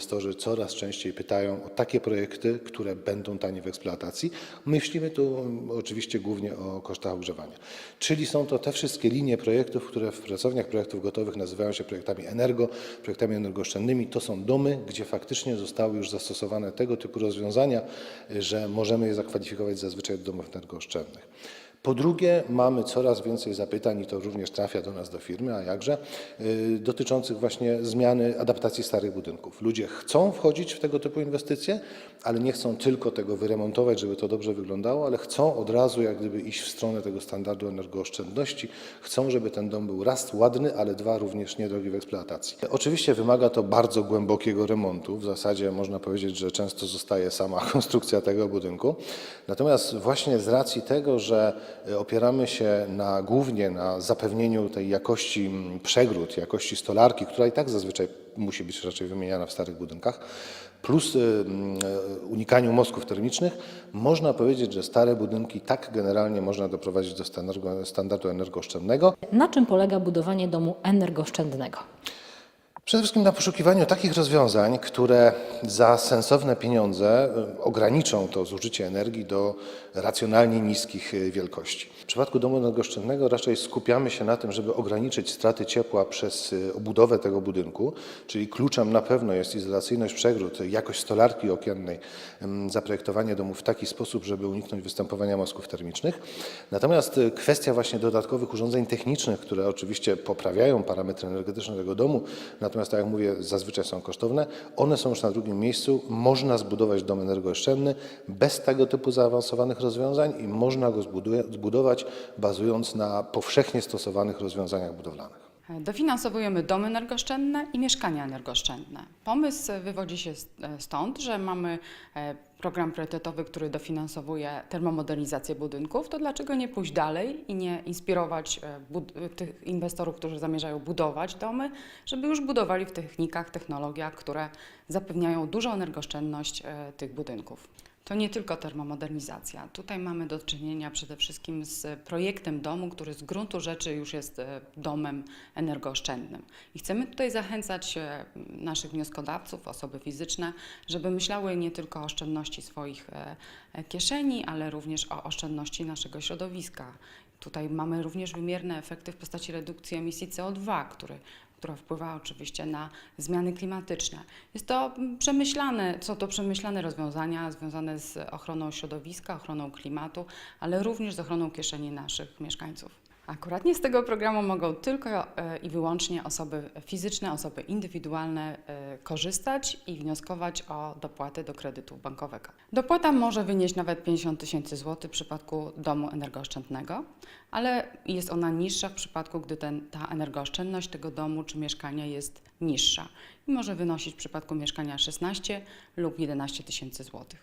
inwestorzy coraz częściej pytają o takie projekty, które będą tanie w eksploatacji. Myślimy tu oczywiście głównie o kosztach ogrzewania. Czyli są to te wszystkie linie projektów, które w pracowniach projektów gotowych nazywają się projektami energo, projektami energooszczędnymi. To są domy, gdzie faktycznie zostały już zastosowane tego typu rozwiązania, że możemy je zakwalifikować zazwyczaj do domów energooszczędnych. Po drugie, mamy coraz więcej zapytań, i to również trafia do nas do firmy, a jakże, y, dotyczących właśnie zmiany, adaptacji starych budynków. Ludzie chcą wchodzić w tego typu inwestycje, ale nie chcą tylko tego wyremontować, żeby to dobrze wyglądało, ale chcą od razu jak gdyby iść w stronę tego standardu energooszczędności. Chcą, żeby ten dom był raz ładny, ale dwa również niedrogi w eksploatacji. Oczywiście wymaga to bardzo głębokiego remontu. W zasadzie można powiedzieć, że często zostaje sama konstrukcja tego budynku. Natomiast właśnie z racji tego, że opieramy się na, głównie na zapewnieniu tej jakości przegród, jakości stolarki, która i tak zazwyczaj musi być raczej wymieniana w starych budynkach, plus mm, y, unikaniu mostków termicznych, można powiedzieć, że stare budynki tak generalnie można doprowadzić do standardu energooszczędnego. Na czym polega budowanie domu energooszczędnego? Przede wszystkim na poszukiwaniu takich rozwiązań, które za sensowne pieniądze y, ograniczą to zużycie energii do racjonalnie niskich y, wielkości. W przypadku domu energooszczędnego raczej skupiamy się na tym, żeby ograniczyć straty ciepła przez y, obudowę tego budynku, czyli kluczem na pewno jest izolacyjność przegród, jakość stolarki okiennej, zaprojektowanie domu w taki sposób, żeby uniknąć występowania mostków termicznych. Natomiast kwestia właśnie dodatkowych urządzeń technicznych, które oczywiście poprawiają parametry energetyczne tego domu, natomiast tak jak mówię, zazwyczaj są kosztowne, one są już na drugim miejscu. Można zbudować dom energooszczędny bez tego typu zaawansowanych rozwiązań i można go zbudować bazując na powszechnie stosowanych rozwiązaniach budowlanych. Dofinansowujemy domy energooszczędne i mieszkania energooszczędne. Pomysł wywodzi się z- stąd, że mamy e, program priorytetowy, który dofinansowuje termomodernizację budynków, to dlaczego nie pójść dalej i nie inspirować e, tych inwestorów, którzy zamierzają budować domy, żeby już budowali w technikach, technologiach, które zapewniają dużą energooszczędność e, tych budynków. To nie tylko termomodernizacja. Tutaj mamy do czynienia przede wszystkim z projektem domu, który z gruntu rzeczy już jest e, domem energooszczędnym. I chcemy tutaj zachęcać e, naszych wnioskodawców, osoby fizyczne, żeby myślały nie tylko o oszczędności swoich e, kieszeni, ale również o oszczędności naszego środowiska. Tutaj mamy również wymierne efekty w postaci redukcji emisji CO2, który która wpływa oczywiście na zmiany klimatyczne. Jest to przemyślane, są to przemyślane rozwiązania związane z ochroną środowiska, ochroną klimatu, ale również z ochroną kieszeni naszych mieszkańców. Akuratnie z tego programu mogą tylko e, i wyłącznie osoby fizyczne, osoby indywidualne e, korzystać i wnioskować o dopłaty do kredytu bankowego. Dopłata może wynieść nawet 50 tysięcy złotych w przypadku domu energooszczędnego, ale jest ona niższa w przypadku, gdy ten, ta energooszczędność tego domu czy mieszkania jest niższa i może wynosić w przypadku mieszkania 16 lub 11 tysięcy złotych.